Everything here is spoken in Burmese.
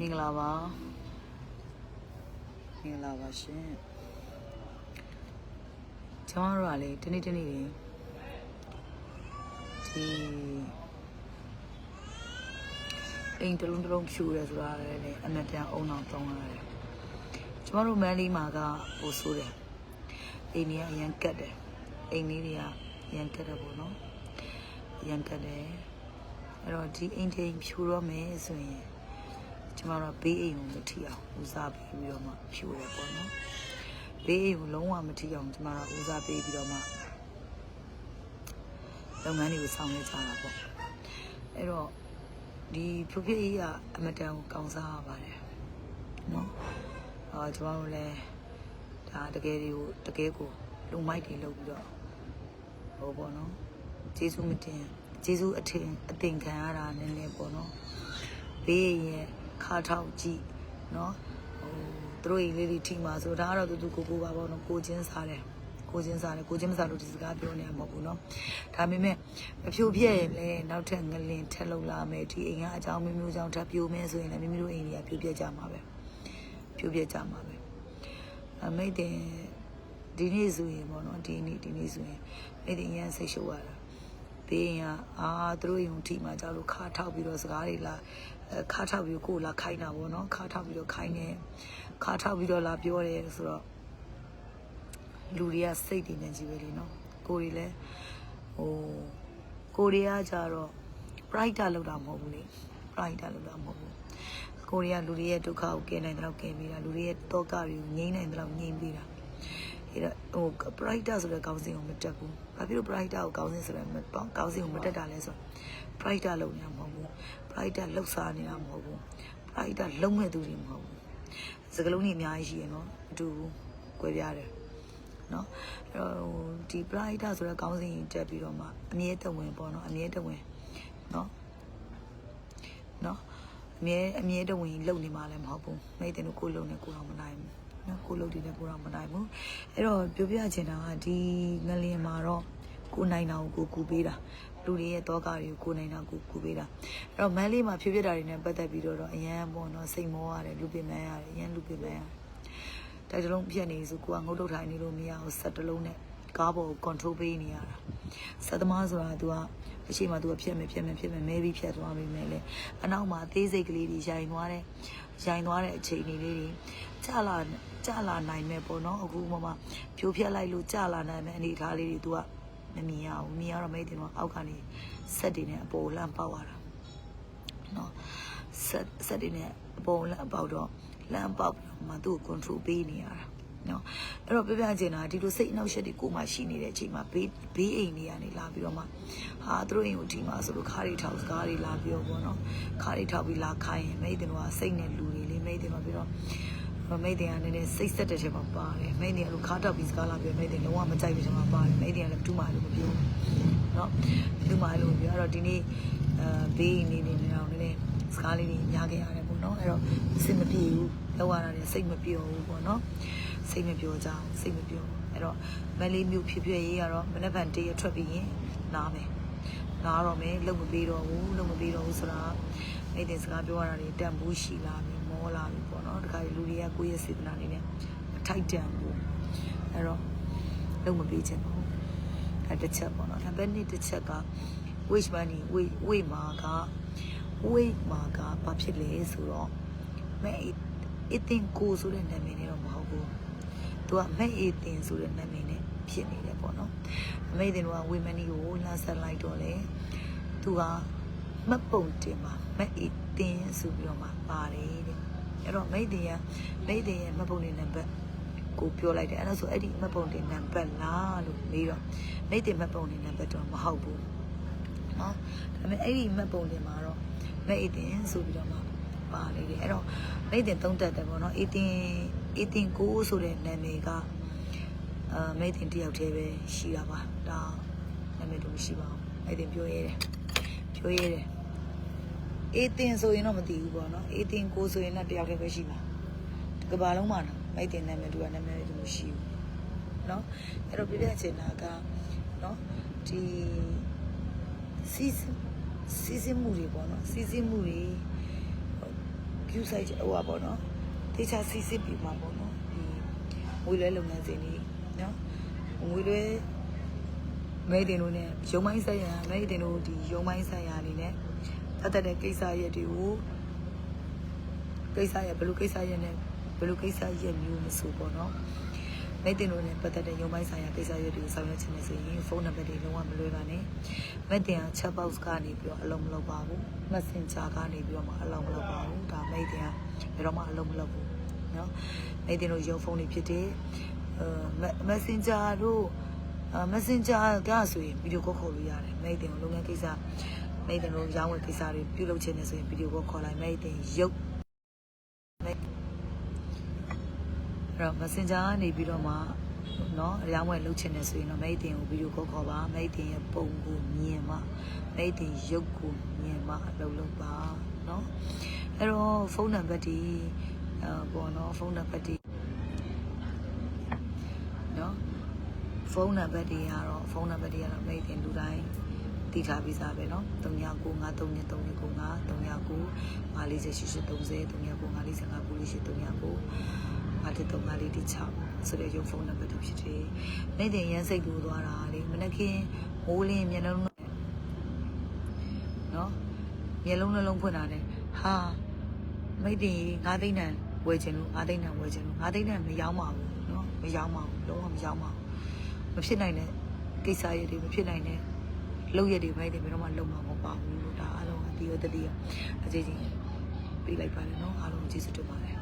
မင်္ဂလာပါမင်္ဂလာပါရှင်ကျွန်တော်တို့ကလေတနေ့တနေ့တွေဒီအိမ်တစ်လုံးတစ်လုံးဖြူရဲဆိုတာလည်းအမတန်အုံအောင်တောင်းရတယ်ကျွန်တော်တို့မန်လေးမှာကဟိုဆိုးတယ်အိမ်ကြီးကအရန်ကတ်တယ်အိမ်လေးတွေကအရန်ကတ်တယ်ပေါ့နော်အရန်ကတ်တယ်အဲ့တော့ဒီအိမ်ထိန်ဖြူတော့မယ်ဆိုရင် ကျမတို့ဘေးအိမ်ကိုမထီအောင်ဦးစားပေးပြီးတော့မှဖြူရပေါ့နော်ဘေးအိမ်ကိုလုံးဝမထီအောင်ကျမတို့ဦးစားပေးပြီးတော့မှလုပ်ငန်းတွေကိုဆောင်ရွက်ကြတာပေါ့အဲ့တော့ဒီဖူဖြစ်ကြီးကအမတန်ကိုကောင်းစားရပါတယ်နော်အော်ကျမတို့လည်းဒါတကယ်တွေကိုတကယ်ကိုလုံမိုက်တွေလုပ်ပြီးတော့ဟိုပေါ့နော်ကျေးဇူးမတင်ကျေးဇူးအထင်အသင်ခံရတာနည်းနည်းပေါ့နော်ဘေးရဲ့ ခါထောက်ကြည့်เนาะဟိုသူတို့ကြီးလေးတွေထိမှာဆိုဒါကတော့တူတူကိုကိုပါပေါ့နော်ကိုချင်းစားတယ်ကိုချင်းစားတယ်ကိုချင်းမစားလို့ဒီစကားပြောနေမှာမဟုတ်ဘူးเนาะဒါပေမဲ့မဖြိုပြက်ရင်လည်းနောက်ထပ်ငလင်ထက်လောက်လာမယ်ဒီအိမ်ကအကြောင်းမျိုးမျိုးကြောင့်ထပ်ပြိုမယ်ဆိုရင်လည်းမိမိတို့အိမ်တွေကပြိုပြက်ကြမှာပဲပြိုပြက်ကြမှာပဲအမိတ်တင်ဒီနေ့ဆိုရင်ပေါ့နော်ဒီနေ့ဒီနေ့ဆိုရင်မိတ်တင်ရန်ဆိတ်ရှုပ်ရတာ ဘေးရင်ကအာသူတို့ယုံထိမှကြောက်လို့ခါထောက်ပြီးတော့စကားတွေလာအဲခါထောက်ပြီးကိုယ်လာခိုင်းတာပေါ့နော်ခါထောက်ပြီးတော့ခိုင်းတယ်ခါထောက်ပြီးတော့လာပြောတယ်ဆိုတော့လူတွေကစိတ်တည်နေကြည့်ပဲလေနော်ကိုယ်တွေလည်းဟိုကိုယ်တွေကကြတော့ pride လောက်တာမဟုတ်ဘူးလေ pride လောက်တာမဟုတ်ဘူးကိုယ်တွေကလူတွေရဲ့ဒုက္ခကိုကယ်နိုင်တဲ့လောက်ကယ်ပေးတာလူတွေရဲ့တောကတွေကိုငြိမ်းနိုင်တဲ့လောက်ငြိမ်းပေးတာ အဲ့တော့ဟို brighter ဆိုတဲ့ခေါင်းစဉ်ကိုမတက်ဘူး။ဘာဖြစ်လို့ brighter ကိုခေါင်းစဉ်ဆိုတဲ့ခေါင်းစဉ်ကိုမတက်တာလဲဆိုတော့ brighter လုံနေတာမဟုတ်ဘူး။ brighter လှုပ်ရှားနေတာမဟုတ်ဘူး။ brighter လုံမဲ့သူတွေမဟုတ်ဘူး။စကလုံးကြီးအများကြီးရှိရနော်။အတူကွဲပြားတယ်။နော်။အဲ့တော့ဟိုဒီ brighter ဆိုတဲ့ခေါင်းစဉ်တက်ပြီးတော့မှအမြဲတဝင်ပေါ့နော်။အမြဲတဝင်နော်။နော်အမြဲအမြဲတဝင်လုံနေမှလည်းမဟုတ်ဘူး။မိတ်တင်တို့ကိုလုံနေကိုတော့မနိုင်ဘူး။ နော်ကိုလုတ်တွေလည်းကိုတော့မနိုင်ဘူးအဲ့တော့ပြောပြချင်တာကဒီငလင်မှာတော့ကိုနိုင်တာကိုကိုကူပေးတာလူတွေရဲ့တောကတွေကိုကိုနိုင်တာကိုကူပေးတာအဲ့တော့မန်းလေးမှာဖြစ်ဖြစ်တာတွေနဲ့ပတ်သက်ပြီးတော့အရန်ပေါ့နော်စိတ်မောရတယ်လူပင်မန်းရတယ်အရန်လူပင်မန်းရတယ်တိုက်တလုံးပြက်နေဆိုကိုကငုတ်တုတ်ထိုင်နေလို့မရအောင်ဆက်တလုံးနဲ့ကားပေါ်ကို control ပေးနေရတာဆက်သမားဆိုတာ तू ကအရှိမ तू ကဖြက်မယ်ဖြက်မယ်ဖြက်မယ်မဲပြီးဖြက်သွားပြီမဲ့လေအနောက်မှာအသေးစိတ်ကလေးတွေရိုင်သွားတယ်ရိုင်သွားတဲ့အချိန်လေးတွေကြလာ ကြလာနိုင်မဲ့ပေါ့နော်အခုမှမှဖြိုးဖြက်လိုက်လို့ကြလာနိုင်မဲ့အနေအထားလေးတွေ तू ကမမြင်ရဘူးမြင်ရတော့မဲတင်တော့အောက်ကနေဆက်တွေနဲ့အပေါ်လှမ်းပေါက်ရတာနော်ဆက်ဆက်တွေနဲ့အပေါ်လှမ်းပေါက်တော့လှမ်းပေါက်ပြီးတော့မှသူ့ကို control ပေးနေရတာနော်အဲ့တော့ပြပြချင်တာဒီလိုစိတ်အနှောက်အယှက်တွေကိုမှရှိနေတဲ့အချိန်မှာဘေးဘေးအိမ်တွေကနေလာပြီးတော့မှဟာသူတို့အိမ်ကိုဒီမှာဆိုလို့ခါးတွေထောက်စကားတွေလာပြီးတော့ပေါ့နော်ခါးတွေထောက်ပြီးလာခိုင်းရင်မိတ်တင်တော့စိတ်နဲ့လူတွေလေမိတ်တင်တော့ပြီးတော့ မိတ်တင်ကနည်းနည်းစိတ်ဆက်တဲ့ချက်မှာပါတယ်မိတ်တင်ကလို့ခါးထောက်ပြီးစကားလာပြီးမိတ်တင်လုံးဝမကြိုက်ဘူးချက်မှာပါတယ်မိတ်တင်ကလည်းဘူးမှလည်းမပြောနော်ဘူးမှလည်းမပြောအဲ့တော့ဒီနေ့အဲဘေးအိမ်နေနေတော့နည်းနည်းစကားလေးတွေညားခဲ့ရတယ်ပေါ့နော်အဲ့တော့စိတ်မပြေဘူးလောက်ရတာလည်းစိတ်မပြောဘူးပေါ့နော်စိတ်မပြောကြအောင်စိတ်မပြောအဲ့တော့မလေးမျိုးဖြစ်ဖြစ်ရေးကတော့မနေ့ကတည်းရထွက်ပြီးရင်နားမယ်နားတော့မယ်လုံမပေးတော့ဘူးလုံမပေးတော့ဘူးဆိုတာအဲ့ဒီစကားပြောရတာတွေတန်ဖိုးရှိလာပြီ မောလာပြီပေါ့နော်တခါလူတွေကကိုယ့်ရဲ့စေတနာနေနဲ့မထိုက်တန်ဘူးအဲ့တော့လုံမပေးချင်ဘူးအဲ့တစ်ချက်ပေါ့နော်ဒါပေမဲ့တစ်ချက်က wage money wage wage မှာက wage မှာကဘာဖြစ်လဲဆိုတော့မဲအတင်ကိုဆိုတဲ့နာမည်နဲ့တော့မဟုတ်ဘူးသူကမဲ့အေးတင်ဆိုတဲ့နာမည်နဲ့ဖြစ်နေတယ်ပေါ့နော်အမေတင်တို့ကဝေမနီကိုလှမ်းဆက်လိုက်တော့လေသူကမတ်ပုံတင်မှာမဲ့အေးတင်ဆိုပြီးတော့မှပါတယ်တဲ့ အဲ့တော့မိတ်တင်ရမိတ်တင်ရဲ့မတ်ပုံတင်နံပါတ်ကိုပြောလိုက်တယ်အဲ့ဒါဆိုအဲ့ဒီမတ်ပုံတင်နံပါတ်လားလို့မေးတော့မိတ်တင်မတ်ပုံတင်နံပါတ်တော့မဟုတ်ဘူးနော်ဒါပေမဲ့အဲ့ဒီမတ်ပုံတင်မှာတော့မဲ့အေးတင်ဆိုပြီးတော့မှပါလေတယ်အဲ့တော့မိတ်တင်သုံးတက်တယ်ပေါ့နော်အေးတင်အေးတင်ကိုဆိုတဲ့နာမည်ကအာမိတ်တင်တယောက်တည်းပဲရှိတာပါဒါနာမည်တော့မရှိပါဘူးမိတ်တင်ပြောရဲတယ်ပြောရဲတယ် အေးတင်ဆိုရင်တော့မသိဘူးပေါ့နော်အေးတင်ကိုဆိုရင်တော့တယောက်တည်းပဲရှိမှာကဘာလုံးမှာတော့မိတ်တင်နာမည်တူတာနာမည်တူမရှိဘူးနော်အဲ့တော့ပြပြချင်တာကနော်ဒီစီစစီစမှုတွေပေါ့နော်စီစမှုတွေ view site ဟိုပါပေါ့နော်တေချာစီစစ်ပြီးမှာပေါ့နော်ဒီငွေလွှဲလုပ်ငန်းစဉ်တွေနော်ငွေလွှဲမိတ်တင်တို့ ਨੇ ရုံမိုင်းဆိုင်ရာမိတ်တင်တို့ဒီရုံမိုင်းဆိုင်ရာအနေနဲ့ ပတ်သက်တဲ့ကိစ္စရက်တွေကိုကိစ္စရက်ဘယ်လိုကိစ္စရက်နဲ့ဘယ်လိုကိစ္စရက်မျိုးမဆိုပေါ့နော်မိတ်တင်တို့နဲ့ပတ်သက်တဲ့ရုံပိုင်းဆိုင်ရာကိစ္စရပ်တွေကိုဆောင်ရွက်ချင်တယ်ဆိုရင်ဖုန်းနံပါတ်တွေလုံးဝမလွဲပါနဲ့။မက်တင်က chat box ကနေပြီးတော့အလုံးမလုပ်ပါဘူး။ Messenger ကနေပြီးတော့မှအလုံးမလုပ်ပါဘူး။ဒါမိတ်တင်ကဘယ်တော့မှအလုံးမလုပ်ဘူး။နော်။မိတ်တင်တို့ရုံဖုန်းတွေဖြစ်တယ်။အဲ Messenger တို့ Messenger ကဆိုရင်ဗီဒီယိုခေါ်ခေါ်လို့ရတယ်။မိတ်တင်ကိုလုပ်ငန်းကိစ္စ မဲတင်တို့ရောင်းဝယ်ကိစ္စတွေပြုလုပ်ချင်နေဆိုရင်ဗီဒီယိုကောခေါ်လိုက်မဲတင်ရုပ်မဲအဲ့တော့ messenger ကနေပြီးတော့မှเนาะအရောင်းဝယ်လုပ်ချင်နေဆိုရင်တော့မဲတင်ကိုဗီဒီယိုကောခေါ်ပါမဲတင်ရဲ့ပုံကိုမြင်မှမဲတင်ရုပ်ကိုမြင်မှအလုပ်လုပ်ပါเนาะအဲ့တော့ဖုန်းနံပါတ်ဒီအဲပေါ့နော်ဖုန်းနံပါတ်ဒီเนาะဖုန်းနံပါတ်တွေကတော့ဖုန်းနံပါတ်တွေကတော့မဲတင်လူတိုင်း း တည်ထားပြီးသားပဲเนาะ39933939 39 54830 39 545 5339အားတစ်3 5 4 6ဆိုတဲ့ရုပ်ဖုန်းနံပါတ်တွေဖြစ်တယ်။နေ့တင်ရမ်းစိတ်တူသွားတာလေမနေ့ကမိုးလင်းမျက်လုံးနဲ့နော်မျက်လုံးနှလုံးဖွင့်တာနဲ့ဟာမိတ်တင်ငါးသိန်းတန်ဝယ်ချင်လို့ငါးသိန်းတန်ဝယ်ချင်လို့ငါးသိန်းတန်မရောင်းပါဘူးနော်မရောင်းပါဘူးလုံးဝမရောင်းပါဘူးမဖြစ်နိုင်တဲ့ကိစ္စရည်တွေမဖြစ်နိုင်တဲ့ လုပ်ရည်တွေမိုက်တယ်ဘယ်တော့မှလုံးမှာမဟုတ်ပါဘူးလို့ဒါအားလုံးအတီးရတတိယအခြေချင်းပြလိုက်ပါလေနော်အားလုံးကျေးဇူးတင်ပါတယ်